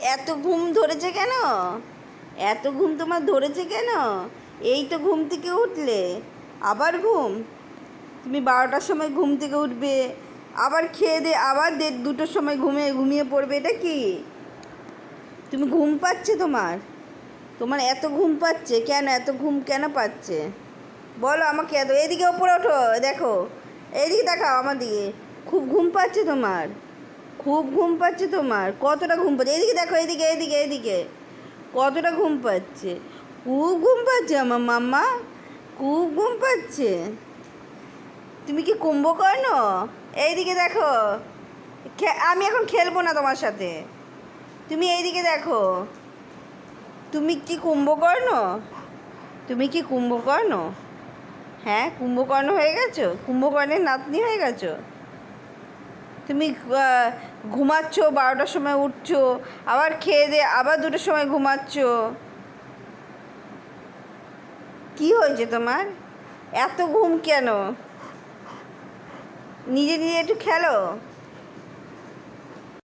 এত ঘুম ধরেছে কেন? এত ঘুম তোমার ধরেছে কেন? এই তো ঘুম থেকে উঠলে। আবার ঘুম? তুমি বারোটার সময় ঘুম থেকে উঠবে। আবার খেয়ে দিয়ে আবার দেড়, দুটোর সময় ঘুমিয়ে ঘুমিয়ে পড়বে। এটা কি? তুমি ঘুম পাচ্ছে তোমার? তোমার এত ঘুম পাচ্ছে। কেন এত ঘুম কেন পাচ্ছে? বলো আমাকে এত। এদিকে ওপরে ওঠো, দেখো। এইদিকে দেখাও আমার দিকে। খুব ঘুম পাচ্ছে তোমার। খুব ঘুম পাচ্ছে তোমার? কতটা ঘুম পাচ্ছে? এদিকে দেখো, এদিকে এদিকে এদিকে। কতটা ঘুম পাচ্ছে? খুব ঘুম পাচ্ছে আমার মাম্মা। খুব ঘুম পাচ্ছে। তুমি কি কুম্ভকর্ণ এইদিকে দেখো। আমি এখন খেলব না তোমার সাথে। তুমি এইদিকে দেখো। তুমি কি কুম্ভকর্ণ তুমি কি কুম্ভকর্ণ হ্যাঁ কুম্ভকর্ণ হয়ে গেছো? কুম্ভকর্ণের নাতনি হয়ে গেছো? তুমি ঘুমাচ্ছ, বারোটার সময় উঠছো, আবার খেয়ে দিয়ে আবার দুটোর সময় ঘুমাচ্ছ। কি হয়েছে তোমার? এত ঘুম কেন? নিজে নিজে একটু খেলো?